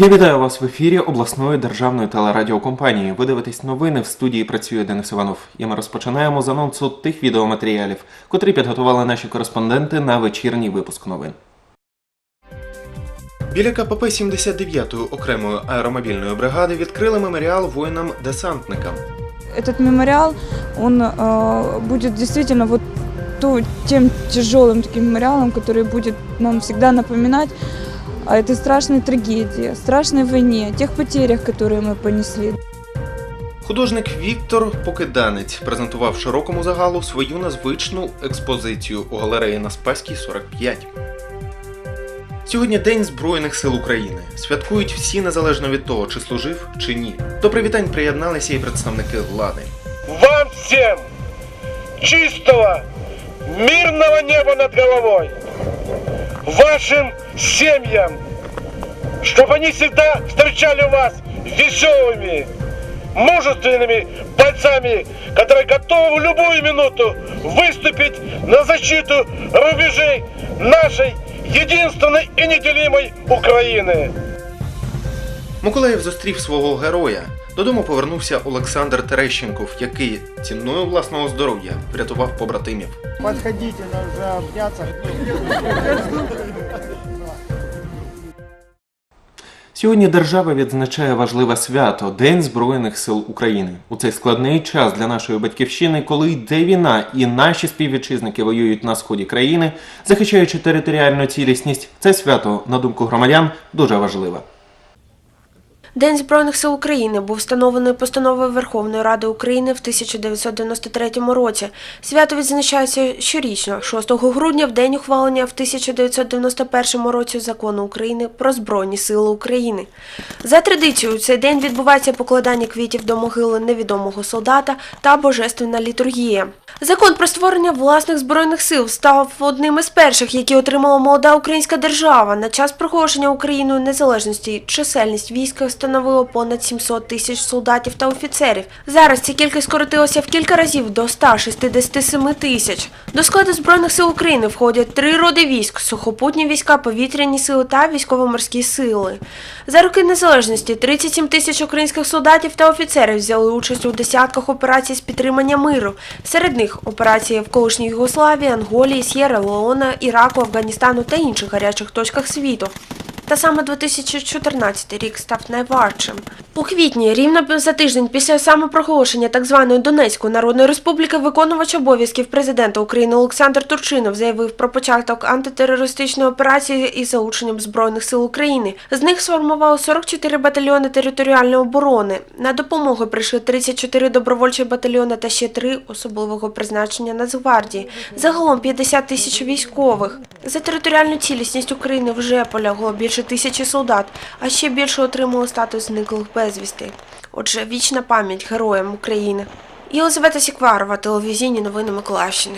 Я вітаю вас в ефірі обласної державної телерадіокомпанії. Ви дивитесь новини в студії працює Денис Іванов. І ми розпочинаємо з анонсу тих відеоматеріалів, котрі підготували наші кореспонденти на вечірній випуск новин. Біля КПП 79-ї окремої аеромобільної бригади відкрили меморіал воїнам-десантникам. этот мемориал, он э, будет действительно вот ту- тем тяжелым таким мемориалом, который будет нам всегда напоминать о этой страшной трагедии, о страшной войне, о тех потерях, которые мы понесли. Художник Віктор Покиданець презентував широкому загалу свою незвичну експозицію у галереї на Спаській 45. Сьогодні День Збройних сил України. Святкують всі незалежно від того, чи служив, чи ні. До привітань приєдналися і представники влади. Вам всем чистого, мирного неба над головой. Вашим семьям, чтобы они всегда встречали вас веселыми, мужественными бойцами, которые готовы в любую минуту выступить на защиту рубежей нашей единственной и неделимой Украины. Миколаїв зустрів свого героя. Додому повернувся Олександр Терещенков, який ціною власного здоров'я врятував побратимів. Подходите, нужно обняться. Сьогодні держава відзначає важливе свято День Збройних сил України. У цей складний час для нашої батьківщини, коли йде війна і наші співвітчизники воюють на сході країни, захищаючи територіальну цілісність, це свято, на думку громадян, дуже важливе. День Збройних сил України був встановлений постановою Верховної Ради України в 1993 році. Свято відзначається щорічно, 6 грудня, в день ухвалення в 1991 році закону України про Збройні Сили України. За традицією, цей день відбувається покладання квітів до могили невідомого солдата та божественна літургія. Закон про створення власних збройних сил став одним із перших, які отримала молода українська держава. На час проголошення Україною незалежності чисельність війська становила понад 700 тисяч солдатів та офіцерів. Зараз ця кількість скоротилася в кілька разів до 167 тисяч. До складу збройних сил України входять три роди військ: сухопутні війська, повітряні сили та військово-морські сили. За роки незалежності 37 тисяч українських солдатів та офіцерів взяли участь у десятках операцій з підтримання миру. Серед них операції в колишній Югославії, Анголії, С'єра Леона, Іраку, Афганістану та інших гарячих точках світу. Та саме 2014 рік став найважчим. У квітні, рівно за тиждень після самопроголошення так званої Донецької Народної Республіки, виконувач обов'язків президента України Олександр Турчинов заявив про початок антитерористичної операції із залученням Збройних сил України. З них сформували 44 батальйони територіальної оборони. На допомогу прийшли 34 добровольчі батальйони та ще 3 особливого призначення Нацгвардії. Загалом 50 тисяч військових. За територіальну цілісність України вже полягло більше тисячі солдат, а ще більше отримали статус зниклих безвісти. Отже, вічна пам'ять героям України. Єлизавета Сікварова, телевізійні новини Миколаївщини.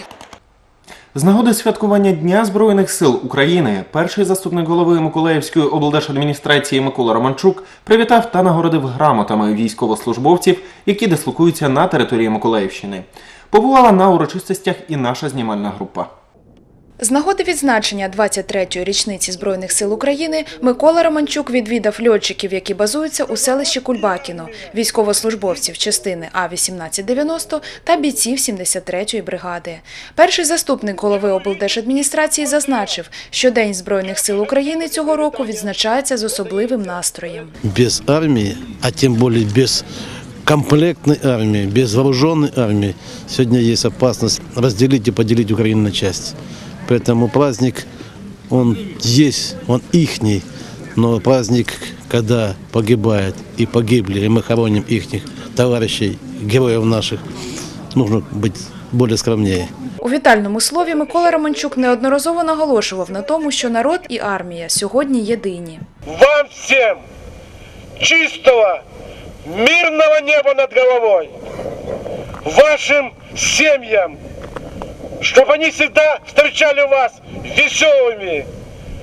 З нагоди святкування Дня Збройних сил України перший заступник голови Миколаївської облдержадміністрації Микола Романчук привітав та нагородив грамотами військовослужбовців, які дислокуються на території Миколаївщини. Побувала на урочистостях і наша знімальна група. З нагоди відзначення 23-ї річниці Збройних сил України Микола Романчук відвідав льотчиків, які базуються у селищі Кульбакіно, військовослужбовців частини А-1890 та бійців 73-ї бригади. Перший заступник голови облдержадміністрації зазначив, що День Збройних сил України цього року відзначається з особливим настроєм. без армии, а тем более без комплектной армии, без вооруженной армии, сегодня есть опасность разделить и поделить Украину на части. Поэтому праздник, он есть, он ихний, но праздник, когда погибает и погибли, и мы хороним ихних товарищей, героев наших, нужно быть более скромнее. У вітальному слові Микола Романчук неодноразово наголошував на тому, що народ і армія сьогодні єдині. Вам всем чистого, мирного неба над головой. Вашим семьям, чтобы они всегда встречали вас веселыми,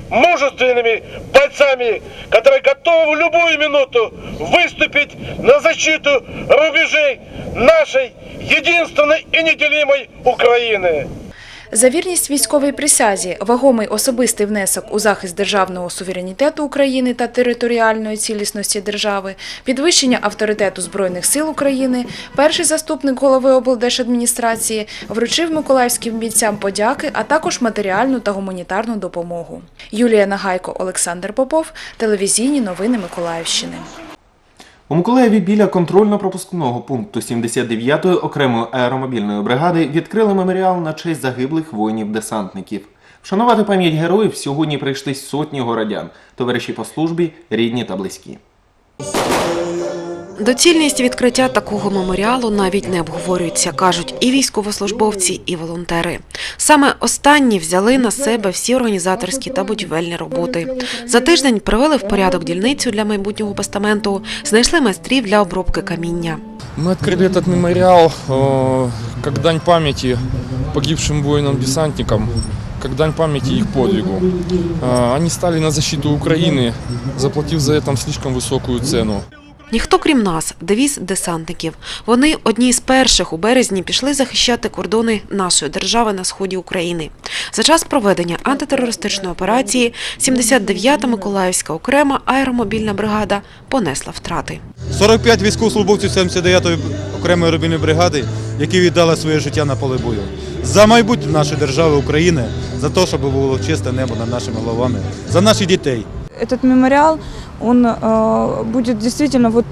мужественными бойцами, которые готовы в любую минуту выступить на защиту рубежей нашей единственной и неделимой Украины. За вірність військовій присязі, вагомий особистий внесок у захист державного суверенітету України та територіальної цілісності держави, підвищення авторитету Збройних сил України, перший заступник голови облдержадміністрації вручив миколаївським бійцям подяки, а також матеріальну та гуманітарну допомогу. Юлія Нагайко, Олександр Попов, телевізійні новини Миколаївщини. У Миколаєві біля контрольно-пропускного пункту 79-ї окремої аеромобільної бригади відкрили меморіал на честь загиблих воїнів-десантників. Вшанувати пам'ять героїв сьогодні прийшли сотні городян, товариші по службі, рідні та близькі. Доцільність відкриття такого меморіалу навіть не обговорюється, кажуть і військовослужбовці, і волонтери. Саме останні взяли на себе всі організаторські та будівельні роботи. За тиждень привели в порядок дільницю для майбутнього постаменту, знайшли майстрів для обробки каміння. Мы открыли этот мемориал э, как дань памяти погибшим воинам-десантникам, как дань памяти их подвигу. Э, Они стали на защиту Украины, заплатив за это слишком высокую цену. Ніхто крім нас, девіз десантників. Вони одні з перших у березні пішли захищати кордони нашої держави на сході України. За час проведення антитерористичної операції 79-та Миколаївська окрема аеромобільна бригада понесла втрати. 45 військовослужбовців 79-ї окремої робільної бригади, які віддали своє життя на поле бою. За майбутнє нашої держави України, за те, щоб було чисте небо над нашими головами, за наших дітей. Этот мемориал, он э, будет действительно вот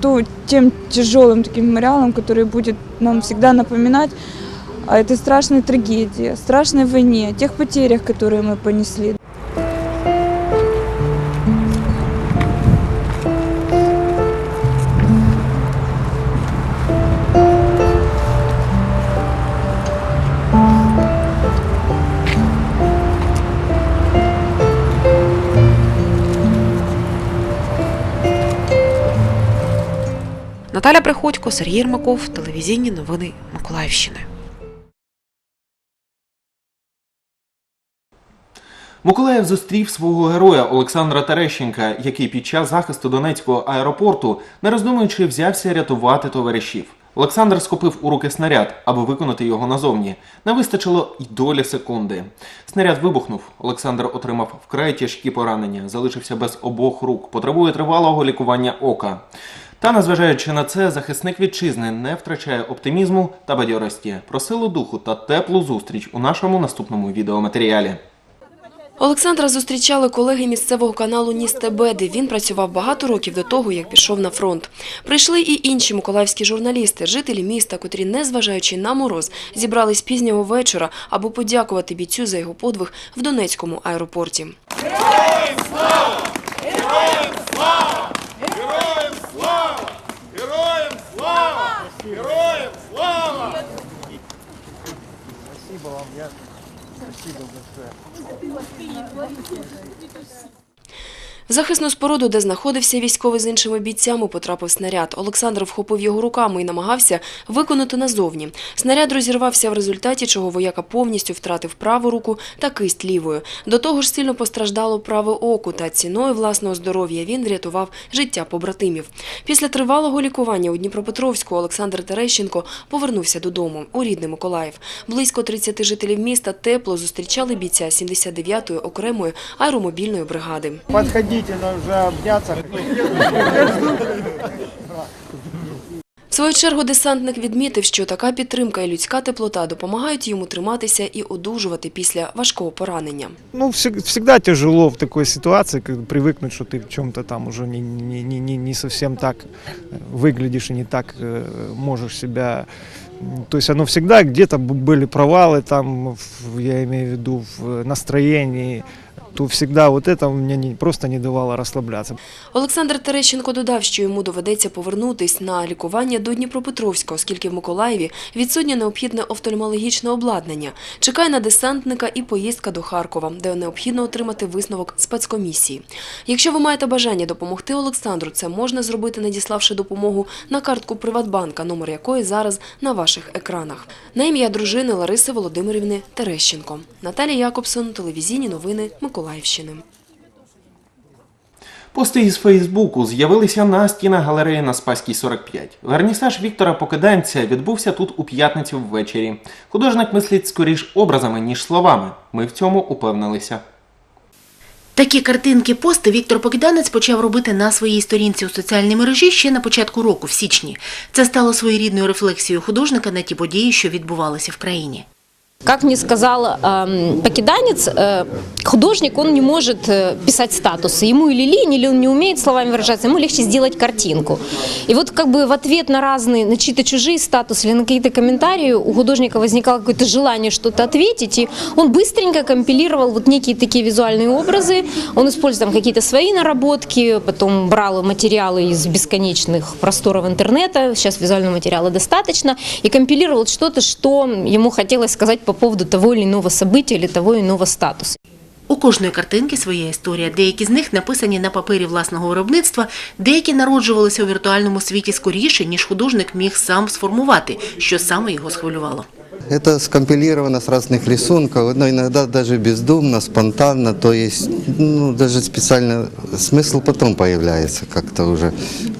ту, тем тяжелым таким мемориалом, который будет нам всегда напоминать о этой страшной трагедии, о страшной войне, о тех потерях, которые мы понесли. Приходько, Сергій Єрмаков, телевізійні новини Миколаївщини. Миколаїв зустрів свого героя Олександра Терещенка, який під час захисту Донецького аеропорту, не роздумуючи, взявся рятувати товаришів. Олександр схопив у руки снаряд, аби виконати його назовні. Не вистачило й долі секунди. Снаряд вибухнув. Олександр отримав вкрай тяжкі поранення, залишився без обох рук, потребує тривалого лікування ока. Та, незважаючи на це, захисник вітчизни не втрачає оптимізму та бадьорості. Про силу духу та теплу зустріч у нашому наступному відеоматеріалі. Олександра зустрічали колеги місцевого каналу Ніс ТБ, де він працював багато років до того, як пішов на фронт. Прийшли і інші миколаївські журналісти, жителі міста, котрі, незважаючи на мороз, зібрались пізнього вечора, аби подякувати бійцю за його подвиг в Донецькому аеропорті. Спасибо What? Захисну споруду, де знаходився військовий з іншими бійцями, потрапив снаряд. Олександр вхопив його руками і намагався виконати назовні. Снаряд розірвався в результаті, чого вояка повністю втратив праву руку та кисть лівою. До того ж сильно постраждало праве око, та ціною власного здоров'я він врятував життя побратимів. Після тривалого лікування у Дніпропетровську Олександр Терещенко повернувся додому у рідний Миколаїв. Близько 30 жителів міста тепло зустрічали бійця 79-ї окремої аеромобільної бригади. Подходите, но уже обняться. В свою чергу десантник відмітив, що така підтримка і людська теплота допомагають йому триматися і одужувати після важкого поранення. Ну, всег- всегда тяжело в такой ситуации, когда привыкнуть, что ты в чем-то там уже не, не, не, не, не совсем так э, выглядишь и не так э, можешь себя... м, То есть оно всегда где-то б- были провалы, там, в- я имею в виду, в настроении, то всегда вот это мне не, просто не давало расслабляться. Олександр Терещенко додав, що йому доведеться повернутись на лікування до Дніпропетровська, оскільки в Миколаєві відсутнє необхідне офтальмологічне обладнання. Чекає на десантника і поїздка до Харкова, де необхідно отримати висновок спецкомісії. Якщо ви маєте бажання допомогти Олександру, це можна зробити, надіславши допомогу на картку Приватбанка, номер якої зараз на ваших екранах. На ім'я дружини Лариси Володимирівни Терещенко. Наталія Якобсон, телевізійні новини Миколаївщини. Пости із Фейсбуку з'явилися на стінах галереї на Спаській 45. Вернісаж Віктора Покиданця відбувся тут у п'ятницю ввечері. Художник мислить скоріш образами, ніж словами. Ми в цьому упевнилися. Такі картинки пости Віктор Покиданець почав робити на своїй сторінці у соціальній мережі ще на початку року, в січні. Це стало своєрідною рефлексією художника на ті події, що відбувалися в країні. Как мне сказал эм, покиданец, э, художник, он не может э, писать статусы. Ему или лень, или он не умеет словами выражаться, ему легче сделать картинку. И вот как бы в ответ на разные, на чьи-то чужие статусы или на какие-то комментарии у художника возникало какое-то желание что-то ответить, и он быстренько компилировал вот некие такие визуальные образы. Он использовал там какие-то свои наработки, потом брал материалы из бесконечных просторов интернета, сейчас визуального материала достаточно, и компилировал что-то, что ему хотелось сказать по поводу того или иного события или того или иного статуса. У кожної картинки своя історія. Деякі з них написані на папері власного виробництва, деякі народжувалися у віртуальному світі скоріше, ніж художник міг сам сформувати, що саме його схвилювало. Это скомпилировано с разных рисунков, но иногда даже бездумно, спонтанно, то есть ну, даже специально смысл потом появляется как-то уже.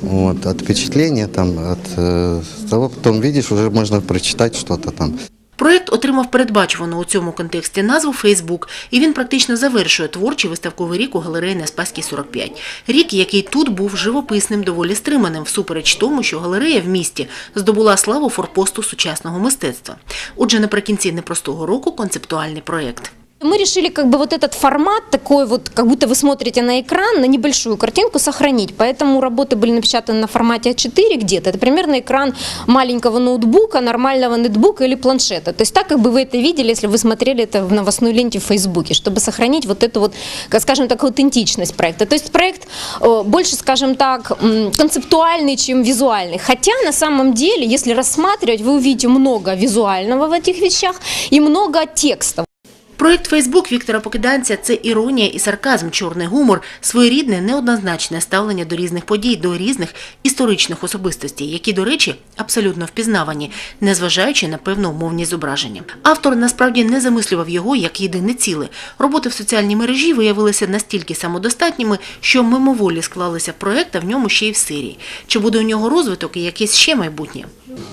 Вот, от впечатления, там, от э, того, потом видишь, уже можно прочитать что-то там. Проєкт отримав передбачувану у цьому контексті назву «Фейсбук», і він практично завершує творчий виставковий рік у галереї на Спаській 45. Рік, який тут був живописним, доволі стриманим, всупереч тому, що галерея в місті здобула славу форпосту сучасного мистецтва. Отже, наприкінці непростого року концептуальний проєкт. Мы решили как бы вот этот формат такой вот, как будто вы смотрите на экран, на небольшую картинку сохранить. Поэтому работы были напечатаны на формате А4 где-то. Это примерно экран маленького ноутбука, нормального нетбука или планшета. То есть так, как бы вы это видели, если вы смотрели это в новостной ленте в Фейсбуке, чтобы сохранить вот эту вот, скажем так, аутентичность проекта. То есть проект э, больше, скажем так, концептуальный, чем визуальный. Хотя на самом деле, если рассматривать, вы увидите много визуального в этих вещах и много текста. Проєкт «Фейсбук» Віктора Покиданця – це іронія і сарказм, чорний гумор, своєрідне неоднозначне ставлення до різних подій, до різних історичних особистостей, які, до речі, абсолютно впізнавані, незважаючи на певну умовність зображення. Автор насправді не замислював його як єдине ціле. Роботи в соціальній мережі виявилися настільки самодостатніми, що мимоволі склалися в проєкт, а в ньому ще й в серії. Чи буде у нього розвиток і якесь ще майбутнє?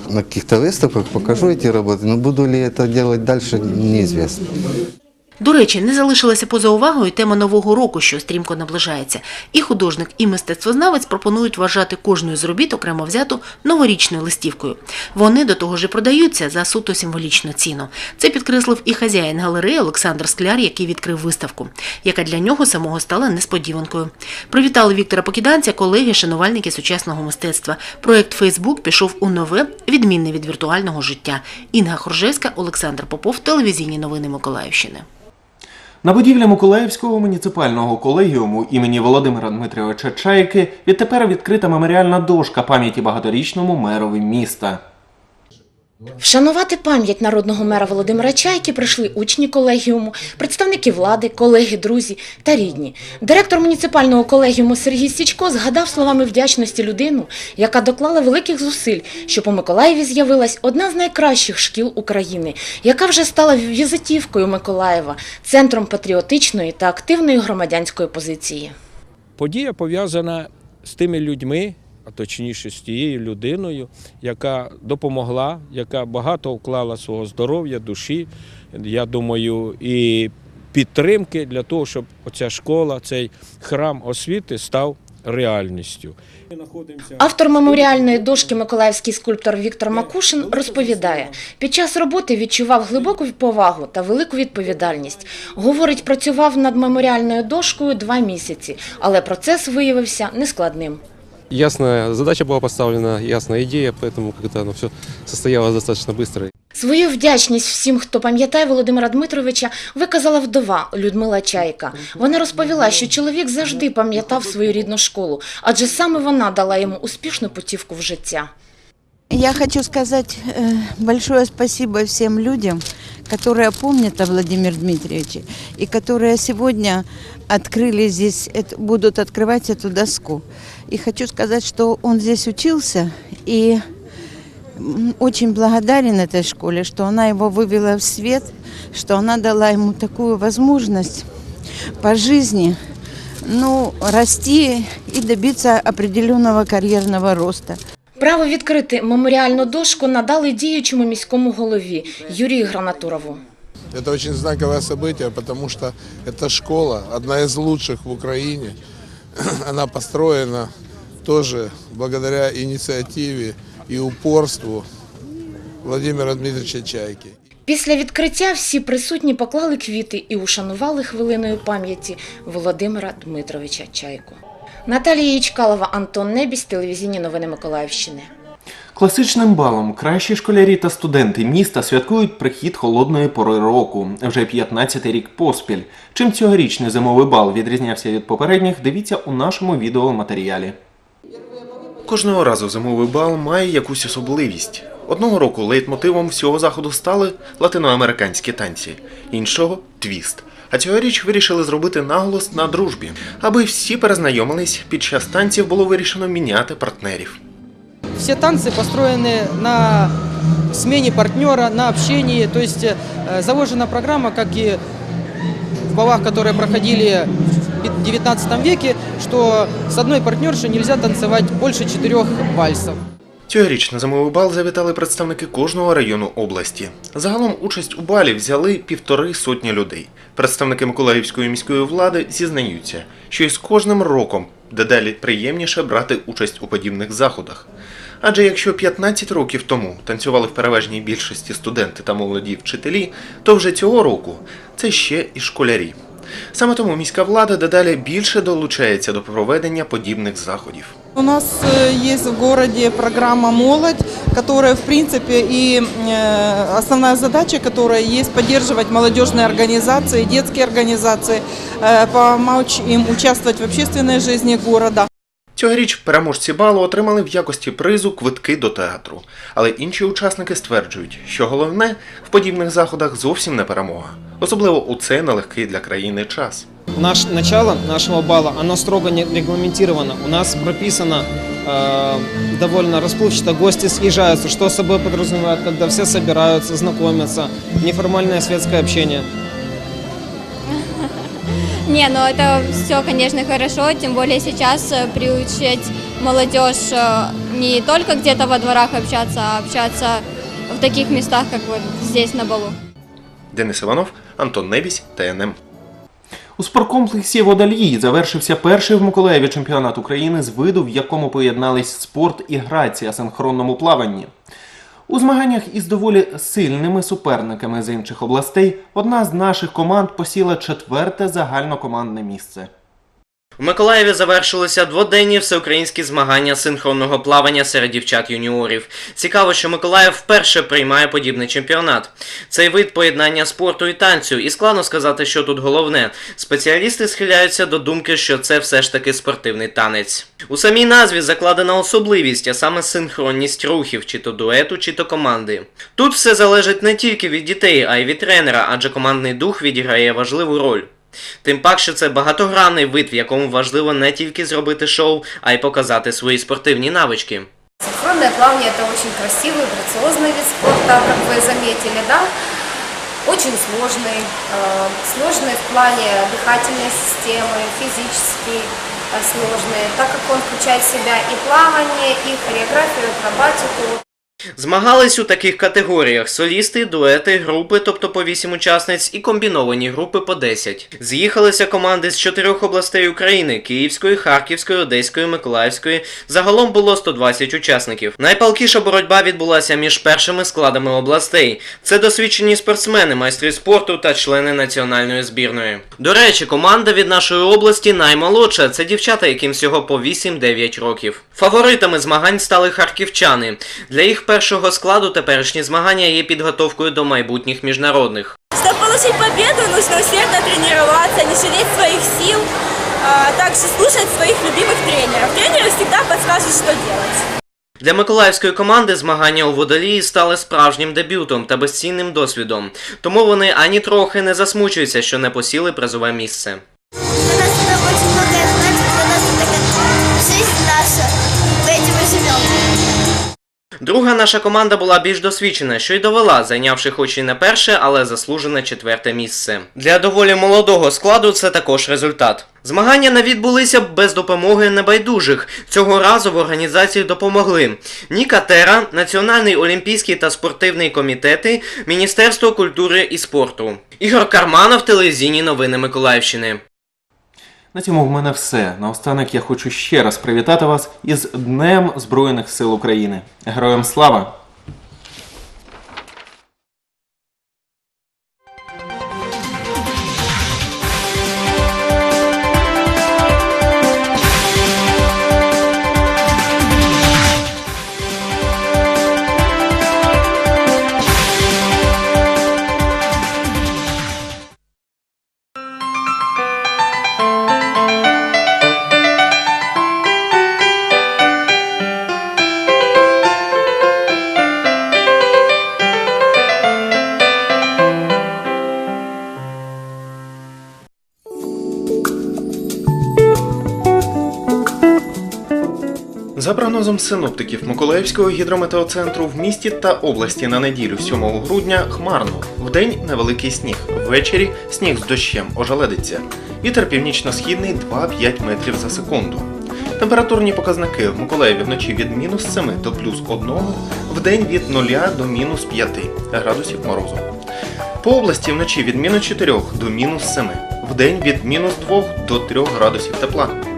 На каких-то выставках покажу эти работы, но буду ли это делать дальше, неизвестно. До речі, не залишилася поза увагою тема нового року, що стрімко наближається. І художник, і мистецтвознавець пропонують вважати кожну з робіт окремо взяту новорічною листівкою. Вони до того ж продаються за суто символічну ціну. Це підкреслив і хазяїн галереї Олександр Скляр, який відкрив виставку, яка для нього самого стала несподіванкою. Привітали Віктора Покіданця колеги, шанувальники сучасного мистецтва. Проект Фейсбук пішов у нове, відмінне від віртуального життя. Інга Хоржевська, Олександр Попов, телевізійні новини Миколаївщини. На будівлі Миколаївського муніципального колегіуму імені Володимира Дмитрійовича Чайки відтепер відкрита меморіальна дошка пам'яті багаторічному мерові міста. Вшанувати пам'ять народного мера Володимира Чайки прийшли учні колегіуму, представники влади, колеги, друзі та рідні. Директор муніципального колегіуму Сергій Січко згадав словами вдячності людину, яка доклала великих зусиль, щоб у Миколаєві з'явилась одна з найкращих шкіл України, яка вже стала візитівкою Миколаєва, центром патріотичної та активної громадянської позиції. Подія пов'язана з тими людьми, а точніше з тією людиною, яка допомогла, яка багато вклала свого здоров'я, душі, я думаю, і підтримки для того, щоб оця школа, цей храм освіти став реальністю. Автор меморіальної дошки миколаївський скульптор Віктор Макушин розповідає, під час роботи відчував глибоку повагу та велику відповідальність. Говорить, працював над меморіальною дошкою два місяці, але процес виявився нескладним. Ясная задача была поставлена, ясная идея, поэтому как-то оно все состоялось достаточно быстро. Свою вдячність всім, хто пам'ятає Володимира Дмитровича, виказала вдова Людмила Чайка. Вона розповіла, що чоловік завжди пам'ятав свою рідну школу, адже саме вона дала йому успішну путівку в життя. Я хочу сказать э, большое спасибо всем людям, которые помнят о Владимире Дмитриевиче и которые сегодня открыли здесь, это- будут открывать эту доску. И хочу сказать, что он здесь учился и м, очень благодарен этой школе, что она его вывела в свет, что она дала ему такую возможность по жизни ну, расти и добиться определенного карьерного роста. Право відкрити меморіальну дошку надали діючому міському голові Юрію Гранатурову. Это очень знаковое событие, потому что эта школа, одна из лучших в Украине, она построена тоже благодаря инициативе и упорству Владимира Дмитриевича Чайки. Після відкриття всі присутні поклали квіти і ушанували хвилиною пам'яті Володимира Дмитровича Чайку. Наталія Ічкалова, Антон Небіс, телевізійні новини Миколаївщини. Класичним балом кращі школярі та студенти міста святкують прихід холодної пори року вже 15-й рік поспіль. Чим цьогорічний зимовий бал відрізнявся від попередніх, дивіться у нашому відеоматеріалі. Кожного разу зимовий бал має якусь особливість. Одного року лейтмотивом всього заходу стали латиноамериканські танці, іншого твіст. А цьогоріч вирішили зробити наголос на дружбі. Аби всі перезнайомились, під час танців було вирішено міняти партнерів. Все танцы построены на смене партнера, на общении. То есть э, заложена программа, как и в балах, которые проходили в 19 веке, что с одной партнершей нельзя танцевать больше четырех вальсов. Цьогоріч на зимовий бал завітали представники кожного району області. Загалом участь у балі взяли півтори сотні людей. Представники Миколаївської міської влади зізнаються, що із кожним роком дедалі приємніше брати участь у подібних заходах. Адже якщо 15 років тому танцювали в переважній більшості студенти та молоді вчителі, то вже цього року це ще і школярі. Саме тому міська влада дедалі більше долучається до проведення подібних заходів. У нас э, есть в городе программа «Молодь», которая, в принципе, и э, основная задача которой есть поддерживать молодежные организации, детские организации, э, помочь им участвовать в общественной жизни города. Цьогоріч переможці балу отримали в якості призу квитки до театру. Але інші учасники стверджують, що головне в подібних заходах зовсім не перемога, особливо у цей нелегкий для країни час. Наш, начало нашего бала, оно строго не регламентировано. У нас прописано э, довольно расплывчато. Гости съезжаются, что собой подразумевает, когда все собираются, знакомятся, неформальное светское общение. Не, ну это все, конечно, хорошо, тем более сейчас э, приучать молодежь э, не только где-то во дворах общаться, а общаться в таких местах, как вот здесь на балу. Денис Іванов, Антон Небісь, ТНМ. У спорткомплексі Водолії завершився перший в Миколаєві чемпіонат України з виду, в якому поєднались спорт і грація синхронному плаванні. У змаганнях із доволі сильними суперниками з інших областей одна з наших команд посіла четверте загальнокомандне місце. У Миколаєві завершилися дводенні всеукраїнські змагання синхронного плавання серед дівчат-юніорів. Цікаво, що Миколаїв вперше приймає подібний чемпіонат. Цей вид поєднання спорту і танцю, і складно сказати, що тут головне. Спеціалісти схиляються до думки, що це все ж таки спортивний танець. У самій назві закладена особливість, а саме синхронність рухів, чи то дуету, чи то команди. Тут все залежить не тільки від дітей, а й від тренера, адже командний дух відіграє важливу роль. Тим паче це багатогранний вид, в якому важливо не тільки зробити шоу, а й показати свої спортивні навички. Синхронное плавание – это очень красивый, грациозный вид спорта, как вы заметили, да? Очень сложный, э, сложный в плане дыхательной системы, физически э, сложный, так как он включает в себя и плавание, и хореографию, акробатику. Змагались у таких категоріях: солісти, дуети, групи, тобто по 8 учасниць, і комбіновані групи по 10. З'їхалися команди з чотирьох областей України: Київської, Харківської, Одеської, Миколаївської. Загалом було 120 учасників. Найпалкіша боротьба відбулася між першими складами областей. Це досвідчені спортсмени, майстри спорту та члени національної збірної. До речі, команда від нашої області наймолодша. Це дівчата, яким всього по 8-9 років. Фаворитами змагань стали харківчани. Для їх першого складу теперішні змагання є підготовкою до майбутніх міжнародних. Чтобы получить победу, нужно усердно тренироваться, не жалеть своих сил, а также слушать своих любимых тренеров. Тренеры всегда подскажут, что делать. Для миколаївської команди змагання у водолії стали справжнім дебютом та безцінним досвідом. Тому вони ані трохи не засмучуються, що не посіли призове місце. Друга наша команда була більш досвідчена, що й довела, зайнявши хоч і не перше, але заслужене четверте місце. Для доволі молодого складу це також результат. Змагання не відбулися без допомоги небайдужих. Цього разу в організації допомогли Ніка Тера, Національний олімпійський та спортивний комітети, Міністерство культури і спорту. Ігор Карманов, телевізійні новини Миколаївщини. На цьому в мене все. Наостанок я хочу ще раз привітати вас із Днем Збройних сил України. Героям слава! За прогнозом синоптиків Миколаївського гідрометеоцентру в місті та області на неділю 7 грудня хмарно. Вдень невеликий сніг. Ввечері сніг з дощем ожеледиться. Вітер північно-східний 2-5 метрів за секунду. Температурні показники в Миколаєві вночі від мінус 7 до плюс 1, вдень від 0 до мінус 5 градусів морозу. По області вночі від мінус 4 до мінус 7, вдень від мінус 2 до 3 градусів тепла.